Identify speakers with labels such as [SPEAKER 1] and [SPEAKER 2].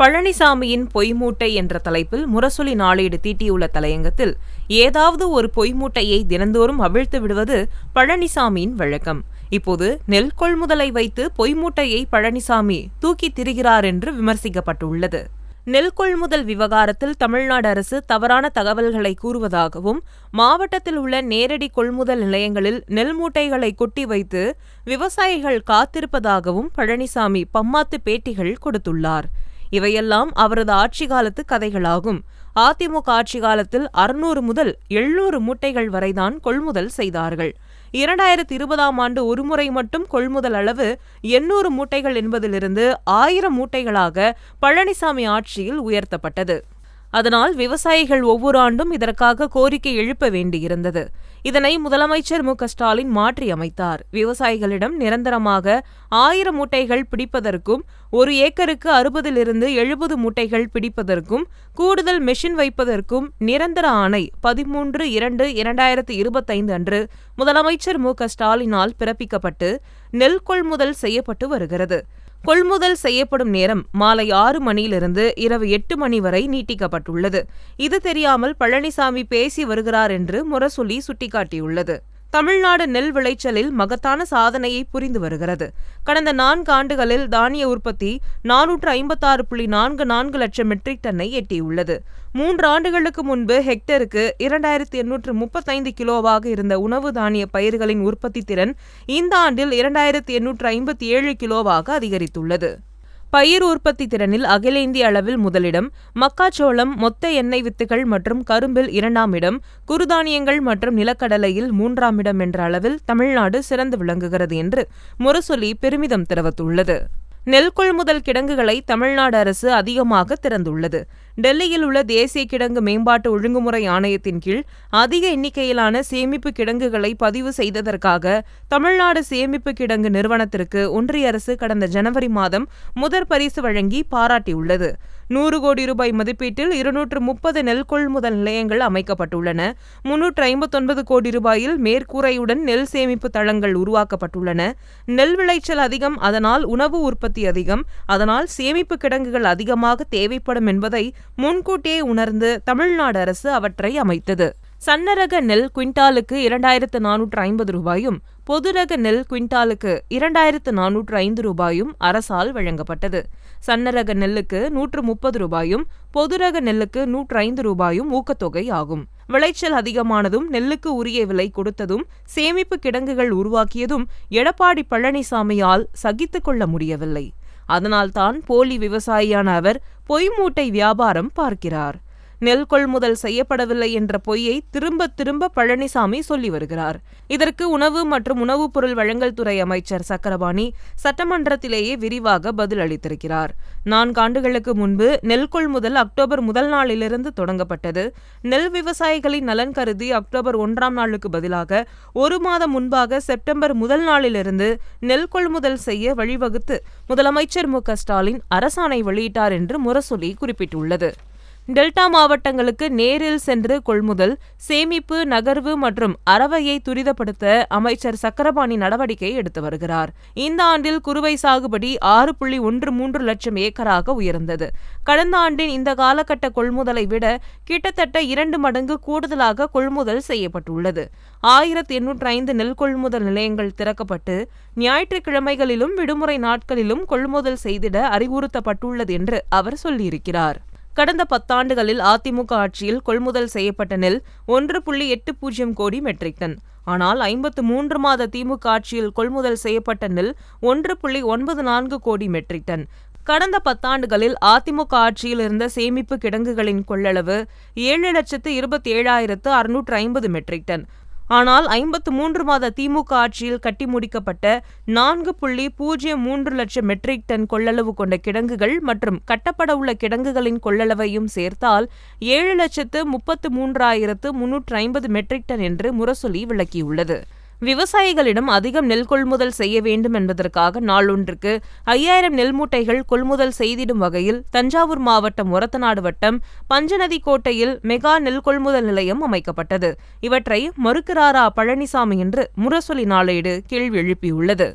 [SPEAKER 1] பழனிசாமியின் பொய்மூட்டை என்ற தலைப்பில் முரசொலி நாளேடு தீட்டியுள்ள தலையங்கத்தில் ஏதாவது ஒரு பொய்மூட்டையை தினந்தோறும் அவிழ்த்து விடுவது பழனிசாமியின் வழக்கம். இப்போது நெல் கொள்முதலை வைத்து பொய்மூட்டையை பழனிசாமி தூக்கி திரிகிறார் என்று விமர்சிக்கப்பட்டுள்ளது. நெல் கொள்முதல் விவகாரத்தில் தமிழ்நாடு அரசு தவறான தகவல்களை கூறுவதாகவும் மாவட்டத்தில் உள்ள நேரடி கொள்முதல் நிலையங்களில் நெல் மூட்டைகளை கொட்டி வைத்து விவசாயிகள் காத்திருப்பதாகவும் பழனிசாமி பம்மாத்து பேட்டிகள் கொடுத்துள்ளார். இவையெல்லாம் அவரது ஆட்சி காலத்து கதைகளாகும். அதிமுக ஆட்சி காலத்தில் அறுநூறு முதல் எழுநூறு மூட்டைகள் வரைதான் கொள்முதல் செய்தார்கள். இரண்டாயிரத்தி இருபதாம் ஆண்டு ஒருமுறை மட்டும் கொள்முதல் அளவு எண்ணூறு மூட்டைகள் என்பதிலிருந்து ஆயிரம் மூட்டைகளாக பழனிசாமி ஆட்சியில் உயர்த்தப்பட்டது. அதனால் விவசாயிகள் ஒவ்வொரு ஆண்டும் இதற்காக கோரிக்கை எழுப்ப வேண்டியிருந்தது. இதனை முதலமைச்சர் மு. ஸ்டாலின் மாற்றியமைத்தார் விவசாயிகளிடம் நிரந்தரமாக ஆயிரம் மூட்டைகள் பிடிப்பதற்கும் ஒரு ஏக்கருக்கு அறுபதிலிருந்து எழுபது மூட்டைகள் பிடிப்பதற்கும் கூடுதல் மெஷின் வைப்பதற்கும் நிரந்தர ஆணை பதிமூன்று இரண்டு இரண்டாயிரத்து இருபத்தைந்து அன்று முதலமைச்சர் மு. ஸ்டாலினால் பிறப்பிக்கப்பட்டு நெல் கொள்முதல் செய்யப்பட்டு வருகிறது. கொள்முதல் செய்யப்படும் நேரம் மாலை ஆறு மணியிலிருந்து இரவு எட்டு மணி வரை நீட்டிக்கப்பட்டுள்ளது. இது தெரியாமல் பழனிசாமி பேசி வருகிறார் என்று முரசொலி சுட்டிக்காட்டியுள்ளது. தமிழ்நாடு நெல் விளைச்சலில் மகத்தான சாதனையை புரிந்து வருகிறது. கடந்த நான்கு ஆண்டுகளில் தானிய உற்பத்தி நானூற்று ஐம்பத்தாறு புள்ளி நான்கு நான்கு லட்சம் மெட்ரிக் டன்னை எட்டியுள்ளது. மூன்று ஆண்டுகளுக்கு முன்பு ஹெக்டருக்கு இரண்டாயிரத்தி எண்ணூற்று முப்பத்தைந்து கிலோவாக இருந்த உணவு தானிய பயிர்களின் உற்பத்தி திறன் இந்த ஆண்டில் இரண்டாயிரத்தி எண்ணூற்று ஐம்பத்தி ஏழு கிலோவாக அதிகரித்துள்ளது. பயிர் உற்பத்தி திறனில் அகில இந்திய அளவில் முதலிடம் மக்காச்சோளம் மொத்த எண்ணெய் வித்துகள் மற்றும் கரும்பில் இரண்டாம் இடம் குறுதானியங்கள் மற்றும் நிலக்கடலையில் மூன்றாம் இடம் என்ற அளவில் தமிழ்நாடு சிறந்து விளங்குகிறது என்று முரசொலி பெருமிதம் தெரிவித்துள்ளது. நெல் கொள்முதல் கிடங்குகளை தமிழ்நாடு அரசு அதிகமாக திறந்துள்ளது. டெல்லியில் உள்ள தேசிய கிடங்கு மேம்பாட்டு ஒழுங்குமுறை ஆணையத்தின் கீழ் அதிக எண்ணிக்கையிலான சேமிப்பு கிடங்குகளை பதிவு செய்ததற்காக தமிழ்நாடு சேமிப்பு கிடங்கு நிறுவனத்திற்கு ஒன்றிய அரசு கடந்த ஜனவரி மாதம் முதற் பரிசு வழங்கி பாராட்டியுள்ளது. நூறு கோடி ரூபாய் மதிப்பீட்டில் இருநூற்று முப்பது நெல் கொள்முதல் நிலையங்கள் அமைக்கப்பட்டுள்ளன. முன்னூற்று ஐம்பத்தொன்பது கோடி ரூபாயில் மேற்கூரையுடன் நெல் சேமிப்பு தளங்கள் உருவாக்கப்பட்டுள்ளன. நெல் விளைச்சல் அதிகம் அதனால் உணவு உற்பத்தி அதிகம். அதனால் சேமிப்பு கிடங்குகள் அதிகமாக தேவைப்படும் என்பதை முன்கூட்டியே உணர்ந்து தமிழ்நாடு அரசு அவற்றை அமைத்தது. சன்னரக நெல் குவிண்டாலுக்கு இரண்டாயிரத்து நானூற்று ஐம்பது ரூபாயும் பொதுரக நெல் குவிண்டாலுக்கு இரண்டாயிரத்து நானூற்று ஐந்து ரூபாயும் அரசால் வழங்கப்பட்டது. சன்னரக நெல்லுக்கு நூற்று முப்பது ரூபாயும் பொதுரக நெல்லுக்கு நூற்று ஐந்து ரூபாயும் ஊக்கத்தொகை ஆகும். விளைச்சல் அதிகமானதும் நெல்லுக்கு உரிய விலை கொடுத்ததும் சேமிப்பு கிடங்குகள் உருவாக்கியதும் எடப்பாடி பழனிசாமியால் சகித்துக் கொள்ள முடியவில்லை. அதனால்தான் போலி விவசாயியான அவர் பொய் மூட்டை வியாபாரம் பார்க்கிறார். நெல் கொள்முதல் செய்யப்படவில்லை என்ற பொய்யை திரும்ப திரும்ப பழனிசாமி சொல்லி வருகிறார். இதற்கு உணவு மற்றும் உணவுப் பொருள் வழங்கல் துறை அமைச்சர் சக்கரபாணி சட்டமன்றத்திலேயே விரிவாக பதில் அளித்திருக்கிறார். நான்காண்டுகளுக்கு முன்பு நெல் கொள்முதல் அக்டோபர் முதல் நாளிலிருந்து தொடங்கப்பட்டது. நெல் விவசாயிகளின் நலன் கருதி அக்டோபர் ஒன்றாம் நாளுக்கு பதிலாக ஒரு மாதம் முன்பாக செப்டம்பர் முதல் நாளிலிருந்து நெல் கொள்முதல் செய்ய வழிவகுத்து முதலமைச்சர் மு ஸ்டாலின் அரசாணை வெளியிட்டார் என்று முரசொலி குறிப்பிட்டுள்ளது. டெல்டா மாவட்டங்களுக்கு நேரில் சென்று கொள்முதல் சேமிப்பு நகர்வு மற்றும் அறவையை துரிதப்படுத்த அமைச்சர் சக்கரபாணி நடவடிக்கை எடுத்து வருகிறார். இந்த ஆண்டில் குறுவை சாகுபடி ஆறு புள்ளி ஒன்று மூன்று லட்சம் ஏக்கராக உயர்ந்தது. கடந்த ஆண்டின் இந்த காலகட்ட கொள்முதலை விட கிட்டத்தட்ட இரண்டு மடங்கு கூடுதலாக கொள்முதல் செய்யப்பட்டுள்ளது. ஆயிரத்தி எண்ணூற்றி ஐந்து நெல் கொள்முதல் நிலையங்கள் திறக்கப்பட்டு ஞாயிற்றுக்கிழமைகளிலும் விடுமுறை நாட்களிலும் கொள்முதல் செய்திட அறிவுறுத்தப்பட்டுள்ளது என்று அவர் சொல்லியிருக்கிறார். கடந்த பத்தாண்டுகளில் அதிமுக ஆட்சியில் கொள்முதல் செய்யப்பட்ட நெல் ஒன்று புள்ளி எட்டு பூஜ்ஜியம் கோடி மெட்ரிக் டன். ஆனால் ஐம்பத்து மூன்று மாத திமுக ஆட்சியில் கொள்முதல் செய்யப்பட்ட நெல் ஒன்று புள்ளி ஒன்பது நான்கு கோடி மெட்ரிக் டன். கடந்த பத்தாண்டுகளில் அதிமுக ஆட்சியில் இருந்த சேமிப்பு கிடங்குகளின் கொள்ளளவு ஏழு லட்சத்து இருபத்தி ஏழாயிரத்து அறுநூற்று ஐம்பது மெட்ரிக் டன். ஆனால் ஐம்பத்து மூன்று மாத திமுக ஆட்சியில் கட்டி முடிக்கப்பட்ட நான்கு புள்ளி பூஜ்ஜியம் மூன்று லட்சம் மெட்ரிக் டன் கொள்ளளவு கொண்ட கிடங்குகள் மற்றும் கட்டப்பட உள்ள கிடங்குகளின் கொள்ளளவையும் சேர்த்தால் ஏழு லட்சத்து முப்பத்து மூன்றாயிரத்து முன்னூற்று ஐம்பது மெட்ரிக் டன் என்று முரசொலி விளக்கியுள்ளது. விவசாயிகளிடம் அதிகம் நெல் கொள்முதல் செய்ய வேண்டும் என்பதற்காக நாளொன்றுக்கு ஐயாயிரம் நெல் மூட்டைகள் கொள்முதல் செய்திடும் வகையில் தஞ்சாவூர் மாவட்டம் ஒரத்தநாடு வட்டம் பஞ்சநதி கோட்டையில் மெகா நெல் கொள்முதல் நிலையம் அமைக்கப்பட்டது. இவற்றை மறுக்கிறாரா பழனிசாமி என்று முரசொலி நாளேடு கேள்வி எழுப்பியுள்ளது.